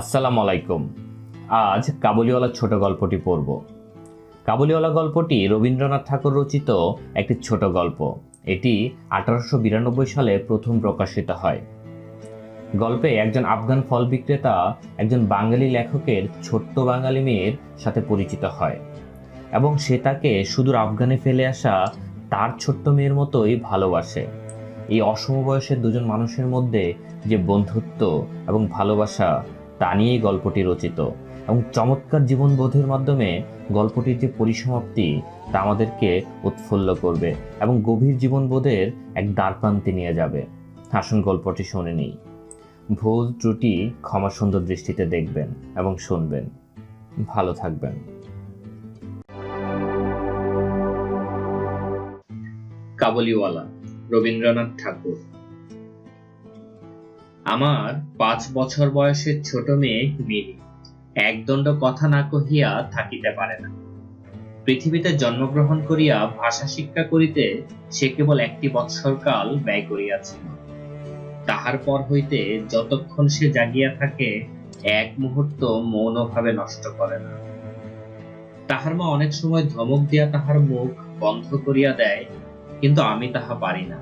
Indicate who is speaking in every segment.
Speaker 1: আসসালামু আলাইকুম। আজ কাবুলিওয়ালা ছোট গল্পটি পড়ব। কাবুলিওয়ালা গল্পটি রবীন্দ্রনাথ ঠাকুর রচিত একটি ছোট গল্প। এটি আঠারোশো বিরানব্বই সালে প্রথম প্রকাশিত হয়। গল্পে একজন আফগান ফল বিক্রেতা একজন বাঙালি লেখকের ছোট্ট বাঙালি মেয়ের সাথে পরিচিত হয় এবং সে তাকে সুদূর আফগানে ফেলে আসা তার ছোট্ট মেয়ের মতোই ভালোবাসে। এই অসম বয়সের দুজন মানুষের মধ্যে যে বন্ধুত্ব এবং ভালোবাসা তা নিয়েই গল্পটি রচিত এবং চমৎকার জীবনবোধের মাধ্যমে গল্পটির যে পরিসমাপ্তি, তা আমাদেরকে উৎফুল্ল করবে এবং গভীর জীবনবোধের এক দ্বারপ্রান্তে নিয়ে যাবে। আসুন গল্পটি শুনে নিই। ভুল ত্রুটি ক্ষমা সুন্দর দৃষ্টিতে দেখবেন এবং শুনবেন। ভালো থাকবেন। কাবুলিওয়ালা, রবীন্দ্রনাথ ঠাকুর। আমার পাঁচ বছর বয়সের ছোট মেয়ে মিনি একদণ্ড কথা না কহিয়া থাকিতে পারে না। পৃথিবীতে জন্মগ্রহণ করিয়া ভাষা শিক্ষা করিতে সে কেবল একটি বৎসর কাল ব্যয় করিয়াছিল। তাহার পর হইতে যতক্ষণ সে জাগিয়া থাকে, এক মুহূর্ত মৌনভাবে নষ্ট করে না। তাহার মা অনেক সময় ধমক দিয়া তাহার মুখ বন্ধ করিয়া দেয়, কিন্তু আমি তাহা পারি না।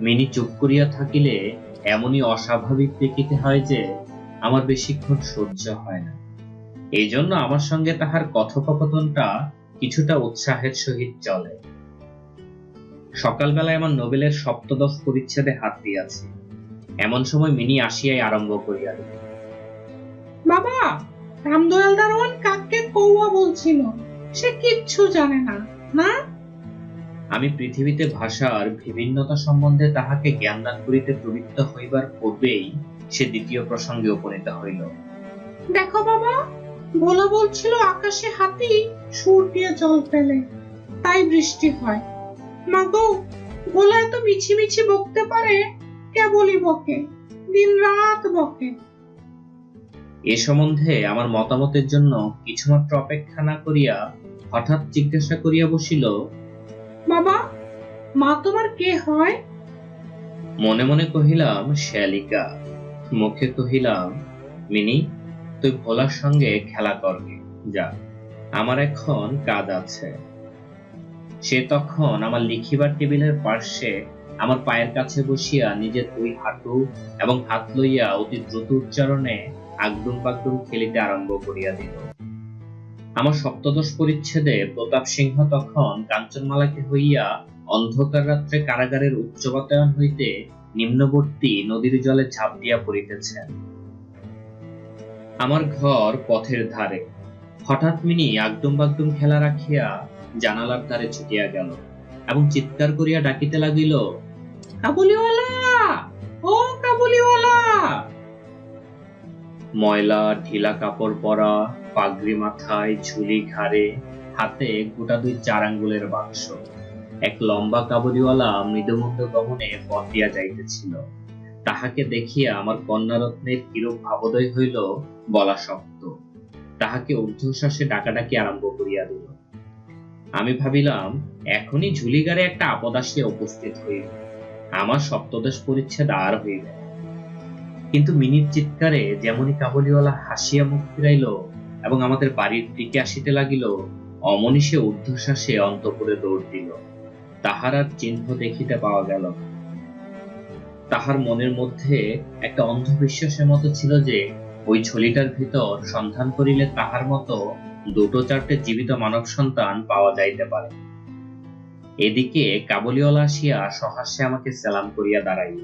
Speaker 1: মিনি চুপ করিয়া থাকিলে এমনই অস্বাভাবিক দেখিতে হয় যে, আমার বেশিক্ষণ সহ্য হয় না। এই জন্য আমার সঙ্গে তাহার কথোপকথনটা কিছুটা উৎসাহের সহিত চলে। সকালবেলায় আমার নোবেলের সপ্তদশ পরিচ্ছেদে হাত দিয়াছি। এমন সময় মিনি আসিয়াই আরম্ভ করিয়া দিল।
Speaker 2: বাবা, রামদয়াল দারোয়ান কাককে কৌয়া বলছিল। সে কিচ্ছু জানে না না?
Speaker 1: আমি পৃথিবীতে ভাষার বিভিন্নতা সম্বন্ধে তাহাকে জ্ঞানদান করিতে প্রবৃত্ত হইবার পূর্বেই সে দ্বিতীয় প্রসঙ্গে উপনীত হইল।
Speaker 2: দেখো বাবা ভোলা বলছিল আকাশে হাতি সুর দিয়ে জল ফেলে তাই বৃষ্টি হয়। মাগো ভোলা এত মিছি মিছি বকতে পারে কেবলই বকে দিন রাত বকে।
Speaker 1: এ সম্বন্ধে আমার মতামতের জন্য কিছুমাত্র অপেক্ষা না করিয়া হঠাৎ জিজ্ঞাসা করিয়া বসিল
Speaker 2: বাবা, মা তোমার কে হয়?
Speaker 1: মনে মনে কহিলাম, শ্যালিকা। মুখে কহিলাম, মিনি, তুই ভোলার সঙ্গে খেলা করবি যা। আমার এখন কাজ আছে। সে তখন আমার লিখিবার টেবিলের পার্শ্বে আমার পায়ের কাছে বসিয়া নিজের দুই হাঁটু এবং হাত লইয়া অতি দ্রুত উচ্চারণে আগডুম বাগডুম খেলিতে আরম্ভ করিয়া দিল। আমার সপ্তদশ পরিচ্ছেদে প্রতাপ সিংহ তখন কাঞ্চনমালাকে হইয়া অন্ধকার রাত্রে কারাগারের উচ্চ বাতায়ন হইতে নিম্নবর্তী নদীর জলে ঝাঁপ দিয়া পড়িতেছেন। আমার ঘর পথের ধারে। হঠাৎ মিনি আগডুম বাগডুম খেলা রাখিয়া জানালার ধারে ছুটিয়া গেল এবং চিৎকার করিয়া ডাকিতে লাগিল, কাবুলিওয়ালা! ও কাবুলিওয়ালা! ময়লা, ঢিলা কাপড় পরা পাগড়ি মাথায়, ঝুলি ঘাড়ে, হাতে গোটা দুই চার আঙ্গুলের বাক্স। এক লম্বা কাবুলিওয়ালা মৃদুমন্দ গমনে পথ যাইতেছিল। তাহাকে দেখিয়া আমার কন্যারত্নের কিরূপ ভাবোদয় হইল, বলা শক্ত। তাহাকে ঊর্ধ্বশ্বাসে ডাকাডাকি আরম্ভ করিয়া দিল। আমি ভাবিলাম, এখনই ঝুলিগারে একটা আপদ আসিয়া উপস্থিত হইল। আমার সপ্তদশ পরিচ্ছেদ আর হইল কিন্তু মিনিট চিৎকারে যেমনই কাবুলিওয়ালা হাসিয়া মুখ ফিরাইল এবং আমাদের বাড়ির দিকে আসিতে লাগিল অমনি সে ঊর্ধ্বশ্বাসে অন্তপুরে দৌড় দিল। তাহার আর চিহ্ন দেখিতে পাওয়া গেল। তাহার মনের মধ্যে একটা অন্ধবিশ্বাসের মতো ছিল যে, ওই ঝুলিটার ভিতর সন্ধান করিলে তাহার মতো দুটো চারটে জীবিত মানব সন্তান পাওয়া যাইতে পারে। এদিকে কাবুলিওয়ালা আসিয়া সহাস্যে আমাকে সালাম করিয়া দাঁড়াইল।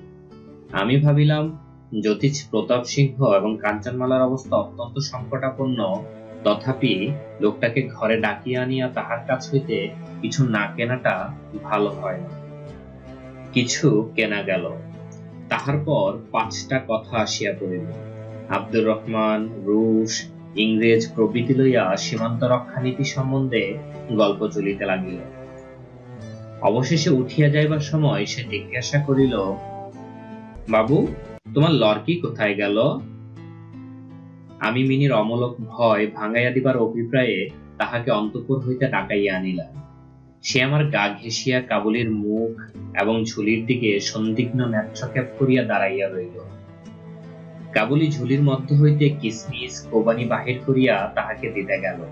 Speaker 1: আমি ভাবিলাম জ্যোতিষ, প্রতাপ সিংহ এবং কাঞ্চনমালার অবস্থা অত্যন্ত সংকটাপন্ন। তথাপি লোকটাকে ঘরে ডাকিয়া আনিয়া তাহার কাছ হইতে কিছু না কেনাটা ভালো হয়। না কিছু কেনা গেল। তাহার পর পাঁচটা কথা আসিয়া পড়িল। আব্দুর রহমান, রুশ, ইংরেজ প্রভৃতি লইয়া সীমান্ত রক্ষা নীতি সম্বন্ধে গল্প চলিতে লাগিল। অবশেষে উঠিয়া যাইবার সময় সে জিজ্ঞাসা করিল, বাবু তোমার লড়কি কোথায় গেল? আমি মিনির অমলক ভয় ভাঙাইয়া দিবার অভিপ্রায়ে তাহাকে অন্তপুর হইতে ডাকাইয়া আনিলাম। সে আমার গা ঘেঁষিয়া কাবুলির মুখ এবং ঝুলির দিকে সন্দিগ্ন নেত্রক্ষেপ করিয়া দাঁড়াইয়া রইল। কাবুলি ঝুলির মধ্য হইতে কিসমিস, কোবানি বাহির করিয়া তাহাকে দিতে গেল।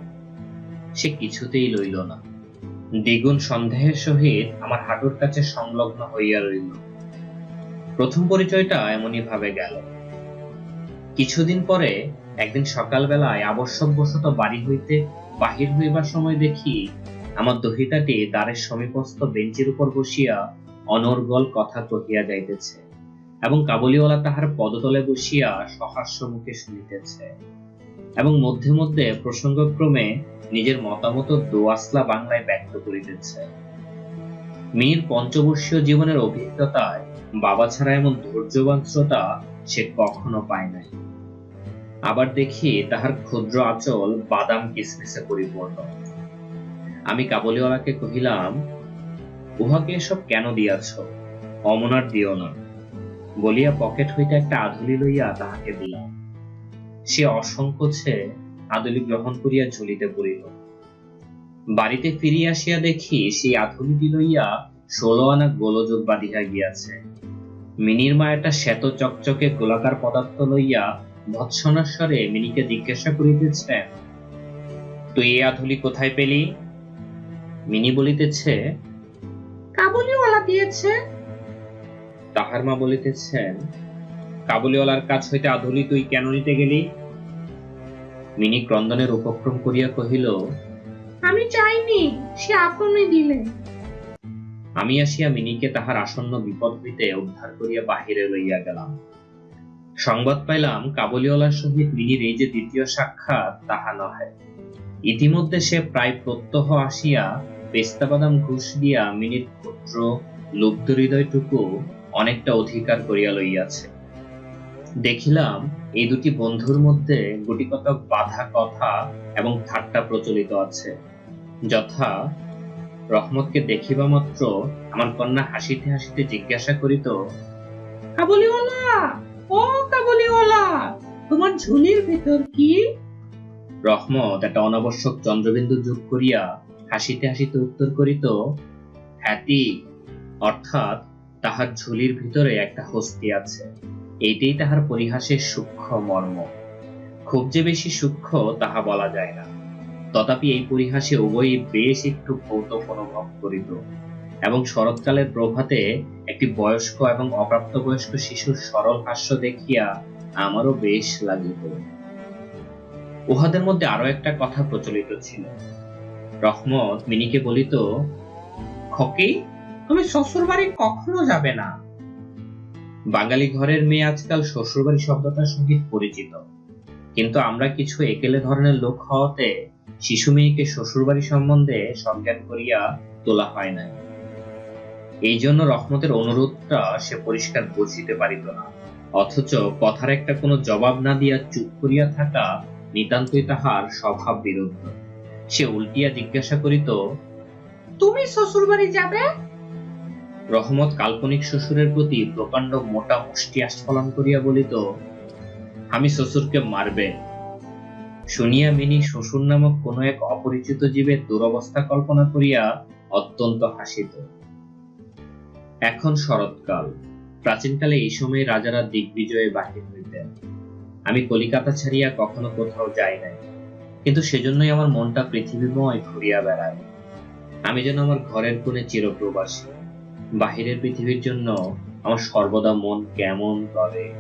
Speaker 1: সে কিছুতেই লইল না। দ্বিগুণ সন্দেহের সহিত আমার হাঁটুর কাছে সংলগ্ন হইয়া রইল। প্রথম পরিচয়টা এমনই ভাবে গেল। কিছুদিন পরে, একদিন সকালবেলায় আবশ্যকবশত বাড়ি হইতে বাহির হইবার সময় দেখি আমার দহিতাটি দ্বারের সমীপস্থ বেঞ্চের উপর বসিয়া অনর্গল কথা কহিয়া যাইতেছে এবং কাবুলিওয়ালা তাহার পদতলে বসিয়া সহাস্য মুখে শুনিতেছে এবং মধ্যে মধ্যে প্রসঙ্গক্রমে নিজের মতামত দোয়াসলা বাংলায় ব্যক্ত করিতেছে। মীর পঞ্চবর্ষীয় জীবনের অভিজ্ঞতায় বাবা ছাড়া এমন ধৈর্যবান শ্রোতা সে কখনো পায় নাই। আবার দেখি তাহার ক্ষুদ্র আঁচল বাদাম কিসমিসে পরিপূর্ণ। আমি কাবুলিওয়ালাকে কহিলাম, উহাকে এসব কেন দিয়াছ? অমনার দিও না। বলিয়া পকেট হইতে একটা আধুলি লইয়া তাহাকে দিলাম। সে অসংকোচে আদলি গ্রহণ করিয়া ঝুলিতে পড়িল। বাড়িতে ফিরিয়া আসিয়া দেখি সেই আধুলিটি লইয়া ষোলো আনা গোলযোগ বাঁধিয়া গিয়াছে। মিনির মা একটা শ্বেত চকচকে গোলাকার পদার্থ লইয়া ভৎসনার স্বরে মিনিকে জিজ্ঞাসা করিতেছেন তুই এই আধুলি কোথায় পেলি? মিনি বলিতেছে
Speaker 2: কাবুলিওয়ালা দিয়েছে।
Speaker 1: তাহার মা বলিতেছেন কাবুলিওয়ালার কাছ হইতে আধুলি তুই কেন নিতে গেলি? মিনি ক্রন্দনের উপক্রম করিয়া কহিল
Speaker 2: আমি চাইনি সে আপনি দিলেন
Speaker 1: আমি আসিয়া মিনিকে তাহার আসন্ন বিপদ হইতে উদ্ধার করিয়া বাহিরে লইয়া গেলাম। সংবাদ পাইলাম, কাবুলিওয়ালার সহিত মিনির এই যে দ্বিতীয় সাক্ষাৎ, তাহা নহে। ইতিমধ্যে সে প্রায় প্রত্যহ আসিয়া পেস্তা বাদাম ঘুষ দিয়া মিনির ক্ষুদ্র লুব্ধ হৃদয়টুকু অনেকটা অধিকার করিয়া লইয়াছে। দেখিলাম, এই দুটি বন্ধুর মধ্যে গুটিকতক বাধা কথা এবং ঠাট্টা প্রচলিত আছে। যথা রহমতকে দেখিবা মাত্র আমার কন্যা হাসিতে হাসিতে জিজ্ঞাসা করিত
Speaker 2: কাবুলিওয়ালা ও কাবুলিওয়ালা তোমার ঝুলির ভেতর কি?
Speaker 1: রহমত একটা অনাবশ্যক চন্দ্রবিন্দু যোগ করিয়া হাসিতে হাসিতে উত্তর করিত হ্যাতি অর্থাৎ তাহার ঝুলির ভিতরে একটা হস্তি আছে। এইটাই তাহার পরিহাসের সূক্ষ্ম মর্ম। খুব যে বেশি সূক্ষ্ম তাহা বলা যায় না। তথাপি এই পরিহাসে উভয়ই বেশ একটু ভৌত অনুভব করিত এবং শরৎকালের প্রভাতে একটি বয়স্ক এবং অপ্রাপ্তবয়স্ক শিশুর সরল হাস্য দেখিয়া আমারও বেশ লাগিত। উহাদের মধ্যে আরও একটা কথা প্রচলিত ছিল। রহমত মিনিকে বলিত, খকি তুমি শ্বশুর বাড়ি কখনো যাবে না? বাঙালি ঘরের মেয়ে আজকাল শ্বশুরবাড়ি শব্দটার সহিত পরিচিত। কিন্তু আমরা কিছু একেলে ধরনের লোক হওয়াতে শিশু মেয়েকে শ্বশুরবাড়ি সম্বন্ধে সজ্ঞান করিয়া তোলা হয় নাই। এই জন্য রহমতের অনুরোধটা সে পরিষ্কার বুঝিতে পারিত না। অথচ কথার একটা কোনো জবাব না দিয়া চুপ করিয়া থাকা নিতান্তই তাহার স্বভাব বিরুদ্ধ। সে উল্টিয়া জিজ্ঞাসা করিত
Speaker 2: তুমি শ্বশুর বাড়ি যাবে?
Speaker 1: রহমত কাল্পনিক শ্বশুরের প্রতি প্রকাণ্ড মোটা মুষ্টি আস্ফলন করিয়া বলিত আমি শ্বশুরকে মারবে শুনিয়া মিনি শ্বশুর নামক কোনো এক অপরিচিত জীবের দুরবস্থা কল্পনা করিয়া অত্যন্ত হাসিত। এখন শরৎকাল। প্রাচীনকালে এই সময়ে রাজারা দিগ্বিজয়ে বাহির হইতেন। আমি কলিকাতা ছাড়িয়া কখনো কোথাও যাই নাই। কিন্তু সেজন্যই আমার মনটা পৃথিবীময় ঘুরিয়া বেড়ায়। আমি যেন আমার ঘরের কোণে চিরপ্রবাসী। বাহিরের পৃথিবীর জন্য আমার সর্বদা মন কেমন করে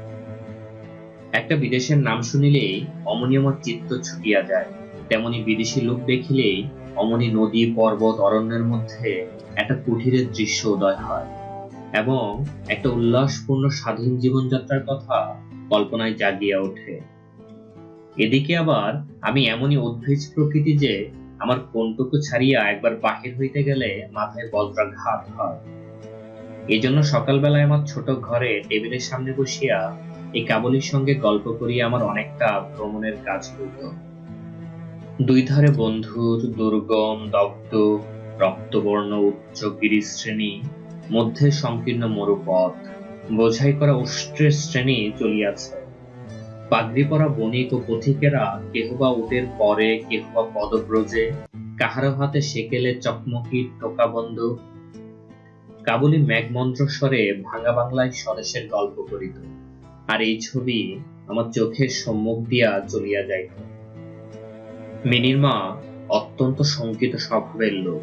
Speaker 1: একটা বিদেশের নাম শুনিলেই অমনি আমার চিত্ত ছুটিয়া যায়। তেমনি বিদেশি লোক দেখিলেই অমনি নদী, পর্বত, অরণ্যের মধ্যে একটা কুঠিরের দৃশ্য উদয় হয় এবং একটা উল্লাসপূর্ণ স্বাধীন জীবনযাত্রার কথা কল্পনায় জাগিয়া ওঠে। এদিকে আবার আমি এমনই উদ্ভিজ প্রকৃতি যে আমার কোনটুকু ছাড়িয়া একবার বাহির হইতে গেলে মাথায় বজ্রাঘাত হয়। এজন্য সকালবেলায় আমার ছোট ঘরে টেবিলের সামনে বসিয়া এই কাবলির সঙ্গে গল্প করিয়া আমার অনেকটা ভ্রমণের কাজ হইত দুই ধারে বন্ধুর দুর্গম, দগ্ধ, রক্তবর্ণ, উচ্চ গিরিশ্রেণী মধ্যে সংকীর্ণ মরুপথ, বোঝাই করা উষ্ট্রের শ্রেণি চলিয়াছে। পাগড়ি পরা বণিক ও পথিকেরা কেহ বা উটের পরে, কেহ বা পদব্রজে, কাহারো হাতে সেকেলে চকমকি টোকা বন্দুক কাবুলি মেঘমন্ত্র স্বরে ভাঙা বাংলায় স্বদেশের গল্প করিত। আর এই ছবি আমার চোখের সম্মুখ দিয়া চলিয়া যাইত। মিনির মা অত্যন্ত শঙ্কিত স্বভাবের লোক।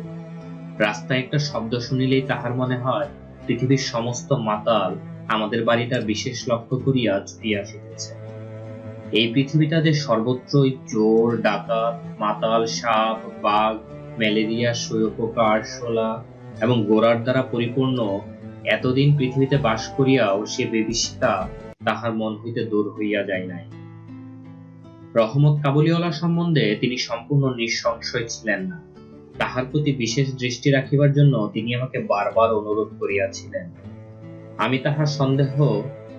Speaker 1: রাস্তায় একটা শব্দ শুনিলেই তাহার মনে হয় পৃথিবীর সমস্ত মাতাল আমাদের বাড়িটা বিশেষ লক্ষ্য করিয়া ছুটিয়া আসিতেছে। এই পৃথিবীটা যে সর্বত্রই চোর, ডাকাত, মাতাল, সাপ, বাঘ, ম্যালেরিয়া শুয়োপোকা আরশোলা এবং গোড়ার দ্বারা পরিপূর্ণ এতদিন পৃথিবীতে বাস করিয়াও সে বিভীষিকা তাহার মন হইতে দূর হইয়া যায় নাই। রহমত কাবুলিওয়ালা সম্বন্ধে তিনি সম্পূর্ণ নিঃসংশয় ছিলেন না। তাহার প্রতি বিশেষ দৃষ্টি রাখিবার জন্য তিনি আমাকে বারবার অনুরোধ করিয়াছিলেন। আমি তাহার সন্দেহ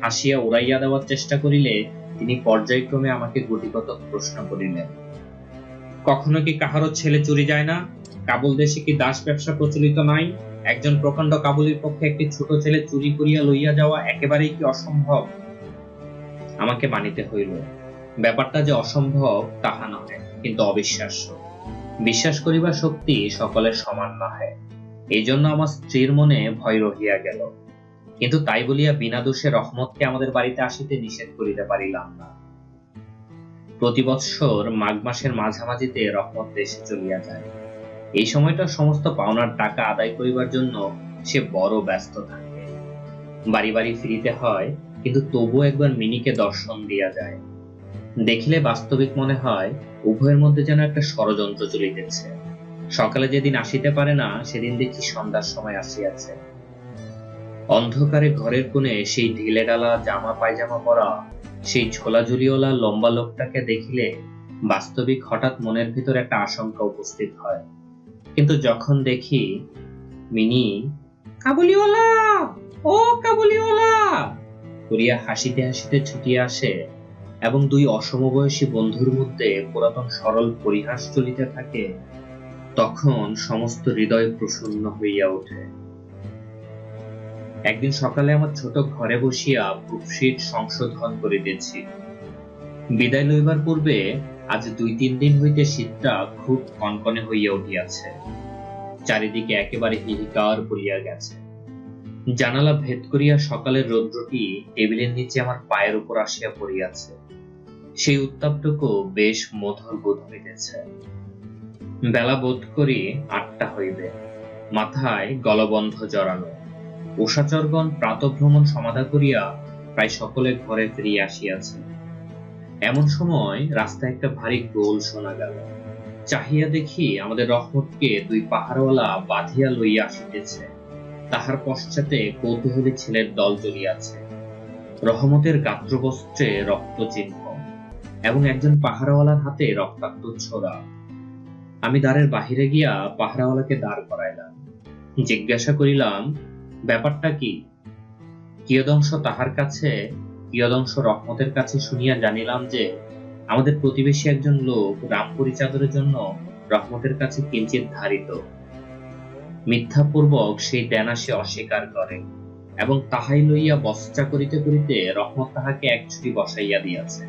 Speaker 1: হাসিয়া উড়াইয়া দেওয়ার চেষ্টা করিলে তিনি পর্যায়ক্রমে আমাকে গুটিগত প্রশ্ন করিলেন, কখনো কি কাহারও ছেলে চুরি যায় না? কাবুল দেশে কি দাস ব্যবসা প্রচলিত নাই? একজন প্রকাণ্ড কাবুলির পক্ষে একটি ছোট ছেলে চুরি করিয়া লইয়া যাওয়া একেবারেই কি অসম্ভব? আমাকে মানিতে হইল, ব্যাপারটা যে অসম্ভব তাহা নহে, কিন্তু অবিশ্বাস্য। বিশ্বাস করিবার শক্তি সকলের সমান নহে। এই জন্য আমার স্ত্রীর মনে ভয় রহিয়া গেল। কিন্তু তাই বলিয়া বিনা দোষে রহমতকে আমাদের বাড়িতে আসিতে নিষেধ করিতে পারিলাম না। প্রতি বৎসর মাঘ মাসের মাঝামাঝিতে রহমত দেশে চলিয়া যায়। এই সময়টা সমস্ত পাওনার টাকা আদায় করিবার জন্য সে বড় ব্যস্ত থাকে। বাড়ি বাড়ি ফিরিতে হয় কিন্তু তবু একবার মিনিকে দর্শন দিয়া যায়। দেখিলে বাস্তবিক মনে হয়, উভয়ের মধ্যে যেন একটা ষড়যন্ত্র চলিতেছে। সকালে যেদিন আসিতে পারে না, সেদিন দেখি সন্ধ্যার সময় আসিয়াছে। অন্ধকারে ঘরের কোণে সেই ঢিলে ডালা, জামা, পায়জামা পরা, সেই ঝোলাঝুলিওয়ালা লম্বা লোকটাকে দেখিলে বাস্তবিক হঠাৎ মনের ভিতর একটা আশঙ্কা উপস্থিত হয়। কিন্তু যখন দেখি, মিনি, কাবুলিওয়ালা! ও কাবুলিওয়ালা! করিয়া হাসিতে হাসিতে ছুটিয়া আসে এবং দুই অসমবয়সী বন্ধুর মধ্যে পুরাতন সরল পরিহাস চলিতে থাকে, তখন সমস্ত হৃদয় প্রসন্ন হইয়া ওঠে। একদিন সকালে আমার ছোট ঘরে বসিয়া প্রুফশিট সংশোধন করিতেছি। বিদায় লইবার পূর্বে আজ দুই তিন দিন হইতে শীতটা খুব কনকনে হইয়া উঠিয়াছে। চারিদিকে একেবারে হিহিকার পড়িয়া গেছে। জানালা ভেদ করিয়া সকালের রৌদ্রটি টেবিলের নিচে আমার পায়ের উপর আসিয়া পড়িয়াছে। সেই উত্তাপটুকু বেশ মধুর বোধ হইতেছে। বেলা বোধ করি আটটা হইবে। মাথায় গলবন্ধ জড়ানো। উষাচরগণ প্রাতভ্রমণ সমাধা করিয়া প্রায় সকলে ঘরে ফিরিয়া আসিয়াছে এমন সময় রাস্তায় একটা ভারী গোল শোনা গেল। চাহিয়া দেখি আমাদের রহমতকে দুই পাহাড়ওয়ালা বাঁধিয়া লইয়া আসিতেছে। তাহার পশ্চাতে কৌতূহলী ছেলের দল চলিয়াছে রহমতের গাত্রবস্ত্রে রক্ত চিহ্ন এবং একজন পাহারাওয়ালার হাতে রক্তাক্ত ছোড়া। আমি দ্বারের বাহিরে গিয়া পাহারাওয়ালাকে দাঁড় করাইলাম। জিজ্ঞাসা করিলাম, ব্যাপারটা কি? কিয়দংশ তাহার কাছে, কিয়দংশ রহমতের কাছে শুনিয়া জানিলাম যে, আমাদের প্রতিবেশী একজন লোক রামপুরি চাদরের জন্য রহমতের কাছে কিঞ্চিত ধারিত। মিথ্যাপূর্বক সেই দেনা সে অস্বীকার করে এবং তাহাই লইয়া বস্তা করিতে করিতে রহমত তাহাকে এক ছুরি বসাইয়া দিয়াছে।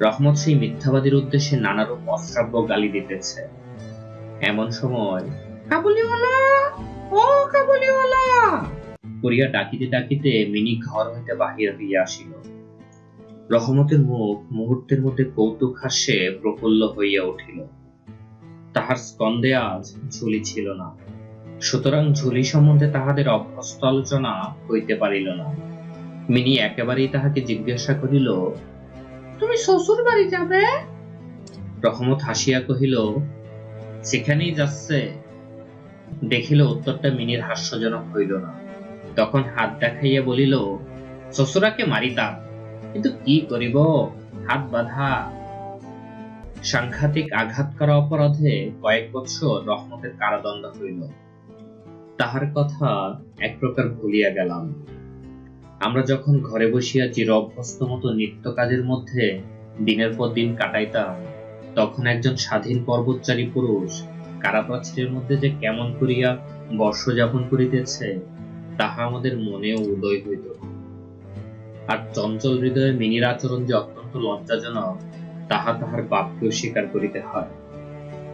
Speaker 1: রহমত সেই মিথ্যাবাদীর উদ্দেশ্যে নানারূপ অশ্রাব্য গালি দিতেছে। এমন সময়,
Speaker 2: কাবুলিওয়ালা! ও কাবুলিওয়ালা!
Speaker 1: করিয়া ডাকিতে ডাকিতে মিনি ঘর হইতে বাহির হইয়া আসিল। রহমতের মুখ মুহূর্তের মধ্যে কৌতুক হাস্যে প্রফুল্ল হইয়া উঠিল। তাহার স্কন্ধে আজ ঝুলি ছিল না। সুতরাং ঝুলি সম্বন্ধে তাহাদের অভ্যস্ত আলোচনা হইতে পারিল না। মিনি একেবারেই তাহাকে জিজ্ঞাসা করিল
Speaker 2: তুমি শ্বশুর বাড়ি যাবে?
Speaker 1: রহমত হাসিয়া কহিল সেখানেই যাচ্ছে। দেখিল উত্তরটা মিনির হাস্যজনক হইল না। তখন হাত দেখাইয়া বলিল শ্বশুরাকে মারিতাম কিন্তু কি করিব? হাত বাঁধা। সাংঘাতিক আঘাত করা অপরাধে কয়েক বৎসর রহমতের কারাদণ্ড হইল। তাহার কথা এক প্রকার ভুলিয়া গেলাম। আমরা যখন ঘরে বসিয়া চির অভ্যস্ত মতো নিত্য কাজের মধ্যে দিনের পর দিন কাটাইতাম, তখন একজন স্বাধীন পর্বতচারী পুরুষ কারাপ্রাচীরের মধ্যে যে কেমন করিয়া বর্ষ যাপন করিতেছে, তাহা আমাদের মনেও উদয় হইত আর চঞ্চল হৃদয়ে মিনির আচরণ যে অত্যন্ত লজ্জাজনক, তাহা তাহার বাপকেও স্বীকার করিতে হয়।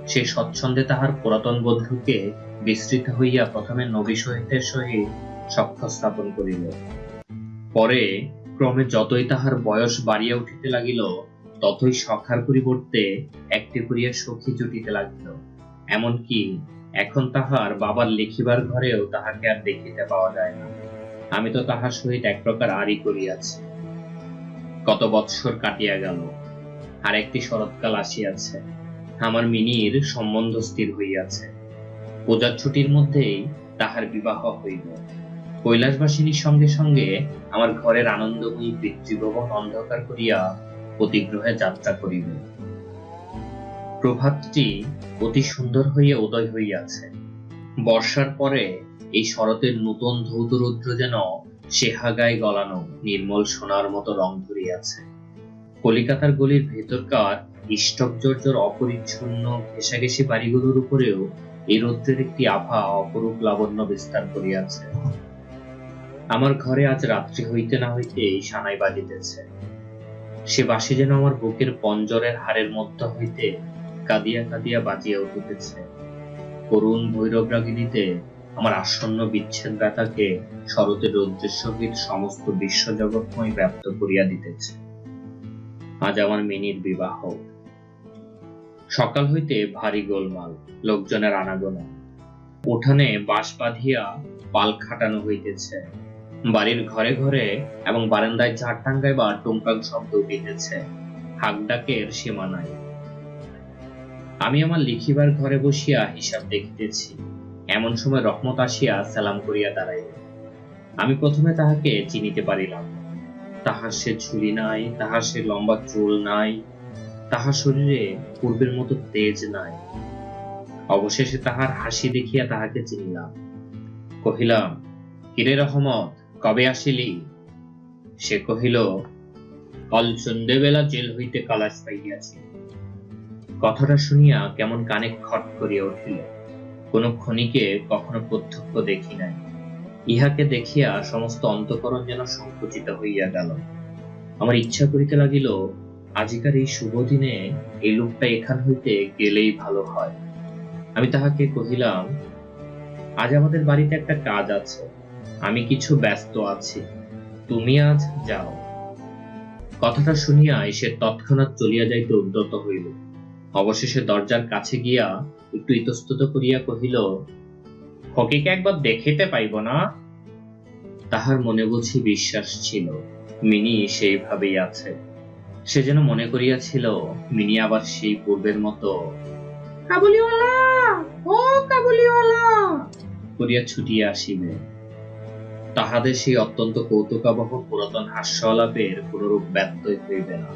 Speaker 1: সে স্বচ্ছন্দে তাহার পুরাতন বন্ধুকে বিস্তৃত হইয়া প্রথমে নবী সহিতের সহিত সখ্য স্থাপন করিল। পরে ক্রমে যতই তাহার বয়স বাড়িয়া উঠিতে লাগিল, ততই সখার পরিবর্তে একটি করিয়া সখী জুটিতে লাগিল। এমনকি এখন তাহার বাবার লিখিবার ঘরেও তাহাকে আর দেখিতে পাওয়া যায় না। আমি তো তাহার সহিত এক প্রকার আড়ি করিয়াছি। কত বৎসর কাটিয়া গেল আর একটি শরৎকাল আসিয়াছে। আমার মিনির সম্বন্ধ স্থির হইয়াছে। পূজার ছুটির মধ্যেই তাহার বিবাহ হইল। কৈলাসবাসিনীর সঙ্গে সঙ্গে আমার ঘরের আনন্দময়ী পিতৃভবন অন্ধকার করিয়া প্রতিগ্রহে যাত্রা করিল। প্রভাতটি অতি সুন্দর হইয়া উদয় হইয়াছে। বর্ষার পরে এই শরতের নূতন ধৌত রৌদ্র যেন সেহাগায় গলানো নির্মল সোনার মতো রং ধরিয়াছে। কলিকাতার গলির ভেতরকার ইষ্টকজর্জর অপরিচ্ছন্ন ঘেঁষাঘেঁষি বাড়িগুলোর উপরেও এই রৌদ্রের একটি আভা অপরূপ লাবণ্য বিস্তার করিয়াছে। আমার ঘরে আজ রাত্রি হইতে না হইতেই সানাই বাজিতেছে। সে বাসি যেন আমার বুকের পঞ্জরের হাড়ের মধ্য হইতে কাঁদিয়া কাঁদিয়া বাজিয়া উঠিতেছে। করুণ ভৈরব রাগিনীতে আমার আসন্ন বিচ্ছেদ ব্যথাকে শরতের রৌদ্রের সহিত সমস্ত বিশ্বজগৎময় ব্যপ্ত করিয়া দিতেছে। আজ আমার মিনির বিবাহ। সকাল হইতে ভারী গোলমাল, লোকজনের আনাগোনা। উঠানে বাঁশ বাঁধিয়া পাল খাটানো হইতেছে। বাড়ির ঘরে ঘরে এবং বারান্দায় ঝাড় টাঙ্গায় বা টুংটাং শব্দ উঠিতেছে। হাক ডাকের সীমা নাই। আমি আমার লিখিবার ঘরে বসিয়া হিসাব দেখিতেছি। এমন সময় রহমত আসিয়া সালাম করিয়া দাঁড়াইল। আমি প্রথমে তাহাকে চিনিতে পারিলাম। তাহার সে ঝুলি নাই, তাহার সে লম্বা চুল নাই তাহার শরীরে পূর্বের মতো তেজ নাই। অবশেষে তাহার হাসি দেখিয়া তাহাকে চিনিলাম। কহিলাম, কিরে রহমত, কবে আসিলি? সে কহিল, কাল সন্ধ্যেবেলা জেল হইতে কালাস পাইয়াছি। কথাটা শুনিয়া কেমন কানে খট করিয়া উঠিল। কোন ক্ষণিকে কখনো প্রত্যক্ষ দেখি নাই। ইহাকে দেখিয়া সমস্ত অন্তকরণ যেন সংকুচিত হইয়া গেল। আমার ইচ্ছা করিতে লাগিল আজিকার এই শুভ দিনে এই লোকটা এখান হইতে গেলেই ভালো হয়। আমি তাহাকে কহিলাম, আজ আমাদের বাড়িতে একটা কাজ আছে। আমি কিছু ব্যস্ত আছি। তুমি আজ যাও। কথাটা শুনিয়া সে তৎক্ষণাৎ চলিয়া যাইতে উদ্যত হইল। অবশেষে দরজার কাছে গিয়া একটু ইতস্তত করিয়া কহিল ফকিকে একবার দেখিতে পাইব না? তাহার মনে বুঝি বিশ্বাস ছিল, মিনি সেইভাবেই আছে। সে যেন মনে করিয়াছিল মিনি আবার সেই পূর্বের মতো।
Speaker 2: কাবুলিওয়ালা! ও কাবুলিওয়ালা!
Speaker 1: করিয়া ছুটিয়া আসিবে। তাহাদের সেই অত্যন্ত কৌতুকাবহ পুরাতন হাস্যালাপের কোনরূপ ব্যত্যয় হইবে না।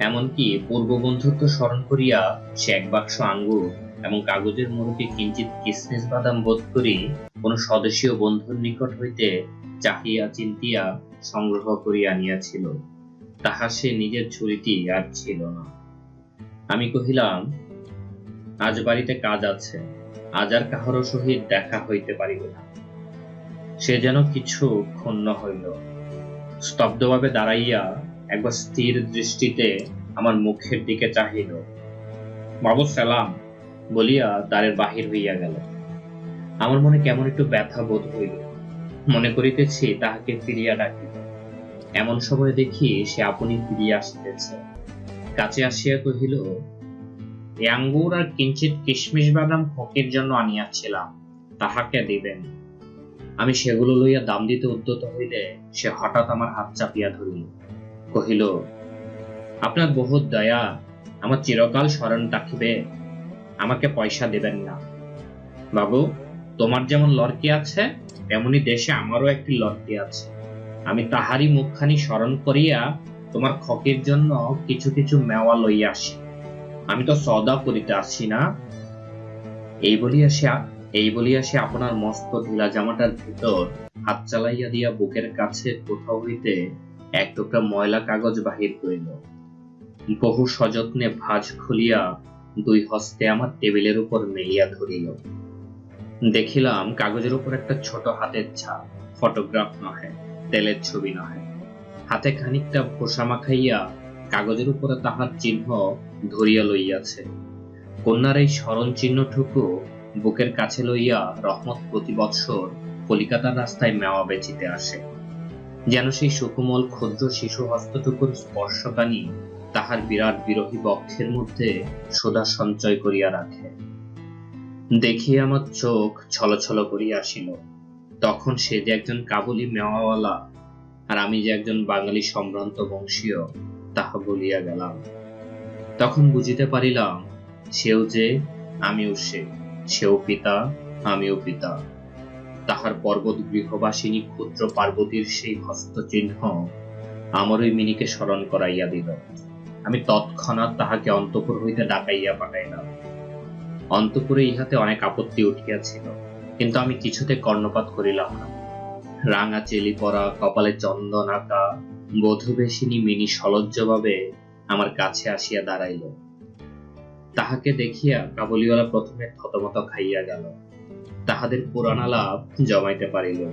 Speaker 1: এমনকি পূর্ব বন্ধুত্ব স্মরণ করিয়া সে এক বাক্স আঙ্গুর এবং কাগজের মোড়কে কিঞ্চিত কিসমিস বাদাম বোধ করি কোন স্বদেশীয় বন্ধুর নিকট হইতে চাহিয়া চিন্তিয়া সংগ্রহ করিয়া আনিয়াছিল। তাহা সে নিজের ঝুড়িটি আর ছিল না। আমি কহিলাম, আজ বাড়িতে কাজ আছে, আজ আর কাহারও সহিত দেখা হইতে পারিবে না। সে যেন কিছু ক্ষুণ্ণ হইল। স্তব্ধভাবে দাঁড়াইয়া একবার স্থির দৃষ্টিতে আমার মুখের দিকে চাহিল। বাবু, সালাম, বলিয়া দ্বারের বাহির হইয়া গেল। আমার মনে কেমন একটু ব্যথা বোধ হইল। মনে করিতেছি তাহাকে ফিরিয়া ডাকিব এমন সময় দেখি সে আপনি ফিরিয়া আসিতেছে। কাছে আসিয়া কহিল, "এ আঙ্গুর আর কিঞ্চিত কিশমিশ বাদাম ফকির জন্য আনিয়াছিলাম তাহাকে দিবেন? আমি সেগুলো লইয়া দাম দিতে উদ্যত হইলে সে হঠাৎ আমার হাত চাপিয়া ধরিল। কহিল, আপনার বহুত দয়া, আমার চিরকাল স্মরণ রাখিবে, আমাকে পয়সা দেবেন না। বাবু, তোমার যেমন লড়কি আছে, তেমনি দেশে আমারও একটি লড়কি আছে। আমি তাহারই মুখখানি স্মরণ করিয়া তোমার খকের জন্য কিছু কিছু মেওয়া লইয়া আসি। আমি তো সদা করিতে আসি না। এই বলিয়া সে এই বলিয়া সে আপনার মস্ত ঢিলা জামাটার ভিতর হাত চালাইয়া দিয়া বুকের কাছে কোথাও হইতে এক টুকরা ময়লা কাগজ বাহির করিল। বহু সযত্নে ভাঁজ খুলিয়া দুই হস্তে আমার টেবিলের উপর মেলিয়া ধরিল। দেখিলাম কাগজের উপর একটা ছোট হাতের ছাপ, ফটোগ্রাফ নহে। তেলের ছবি নহে হাতে খানিকটা ভোসা মাখাইয়া কাগজের উপরে তাহার চিহ্ন ধরিয়া লইয়াছে। কন্যার এই স্মরণ চিহ্নটুকু বুকের কাছে লইয়া রহমত প্রতি বৎসর কলিকাতার রাস্তায় মেওয়া বেচিতে আসে। যেন সেই সুকুমল ক্ষুদ্র শিশু হস্তটুকুর স্পর্শকানি তাহার বিরাট বিরোহী বক্ষের মধ্যে সোদা সঞ্চয় করিয়া রাখে। দেখিয়া আমার চোখ ছলছল করিয়া আসিল। তখন সে যে একজন কাবুলি মেওয়াওয়ালা আর আমি যে একজন বাঙালি সম্ভ্রান্ত বংশীয়, তাহা বলিয়া গেলাম। তখন বুঝিতে পারিলাম, সেও যে, আমিও সে, সেও পিতা, আমিও পিতা। তাহার পর্বত গৃহবাসিনী ক্ষুদ্র পার্বতীর সেই হস্তচিহ্ন আমার ওই মিনিকে স্মরণ করাইয়া দিল। আমি তৎক্ষণাৎ তাহাকে অন্তপুর হইতে ডাকাইয়া পাঠাইলাম। অন্তপুরে ইহাতে অনেক আপত্তি উঠিয়াছিল। কিন্তু আমি কিছুতে কর্ণপাত করিলাম না। রাঙা চেলি পরা, কপালে চন্দন আঁকা, বধুবেশিনী মিনি সলজ্জভাবে আমার কাছে আসিয়া দাঁড়াইল। তাহাকে দেখিয়া কাবুলিওয়ালা প্রথমে থতমত খাইয়া গেল। তাহাদের পুরানা লাভ জমাইতে পারিল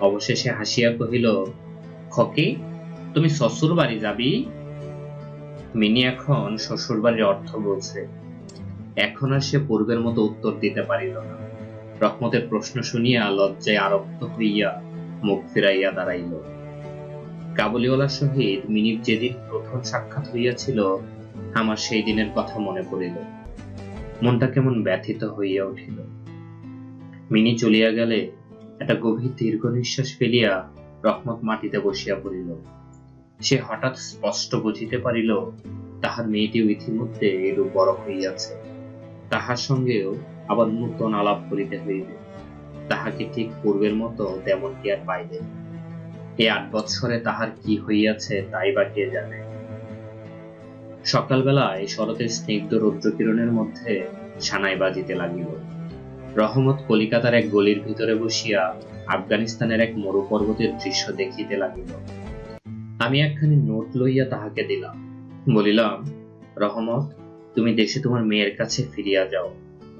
Speaker 1: অবশেষে হাসিয়া কহিল, খকি, তুমি শ্বশুর বাড়ি যাবি? মিনি এখন শ্বশুর বাড়ির অর্থ বলছে এখন আর সে পূর্বের মতো উত্তর দিতে পারিল না। রহমতের প্রশ্ন শুনিয়া লজ্জায় আরক্ত হইয়া মুখ ফিরাইয়া দাঁড়াইল। কাবুলিওয়ালার সহিত মিনির যেদিন প্রথম সাক্ষাৎ হইয়াছিল, আমার সেই দিনের কথা মনে পড়িল। মনটা কেমন ব্যথিত হইয়া উঠিল। মিনি চলিয়া গেলে একটা গভীর দীর্ঘ নিঃশ্বাস ফেলিয়া রহমত মাটিতে বসিয়া পড়িল। সে হঠাৎ স্পষ্ট বুঝিতে পারিল, তাহার মেয়েটিও ইতিমধ্যে এরূপ বড় হইয়াছে। তাহার সঙ্গেও আবার নূতন আলাপ করিতে হইবে। তাহাকে ঠিক পূর্বের মতো তেমন কি আর পাইবে? এই আট বৎসরে তাহার কি হইয়াছে তাই বা কে জানে? সকালবেলায় শরতের স্নিগ্ধ রৌদ্রকিরণের মধ্যে সানাই বাজিতে লাগিল। রহমত কলিকাতার এক গলির ভিতরে বসিয়া আফগানিস্তানের এক মরু পর্বতের দৃশ্য দেখিতে লাগিল। আমি একখানি নোট লইয়া তাহাকে দিলাম। বলিলাম, রহমত, তুমি দেশে তোমার মেয়ের কাছে ফিরিয়া যাও।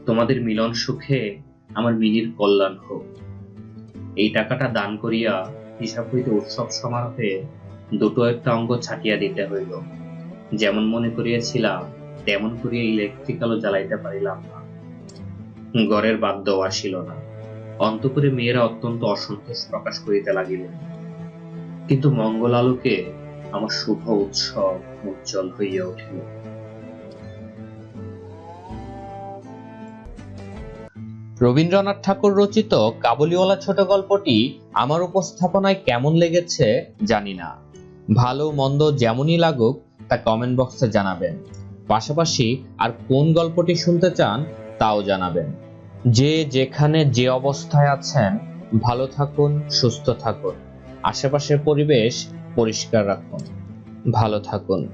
Speaker 1: তোমাদের মিলন সুখে আমার মিনির কল্যাণ হোক। এই টাকাটা দান করিয়া হিসাব হইতে উৎসব সমারোহে দুটো একটা অঙ্গ ছাটিয়া দিতে হইল। যেমন মনে করিয়াছিলাম, তেমন করিয়া ইলেকট্রিক্যালও জ্বালাইতে পারিলাম না। ঘরের বাদ্য আসিল না। অন্তপুরে মেয়েরা অত্যন্ত অসন্তোষ প্রকাশ করিতে লাগিল। কিন্তু মঙ্গল আলোকে আমার শুভ উৎসব উজ্জ্বল হইয়া উঠিল।
Speaker 3: রবীন্দ্রনাথ ঠাকুর রচিত কাবুলিওয়ালা ছোট গল্পটি আমার উপস্থাপনায় কেমন লেগেছে জানি না। ভালো, মন্দ যেমনই লাগুক, তা কমেন্ট বক্সে জানাবেন। পাশাপাশি আর কোন গল্পটি শুনতে চান, তাও জানাবেন। যে যেখানে যে অবস্থায় আছেন, ভালো থাকুন, সুস্থ থাকুন। আশেপাশের পরিবেশ পরিষ্কার রাখুন। ভালো থাকুন।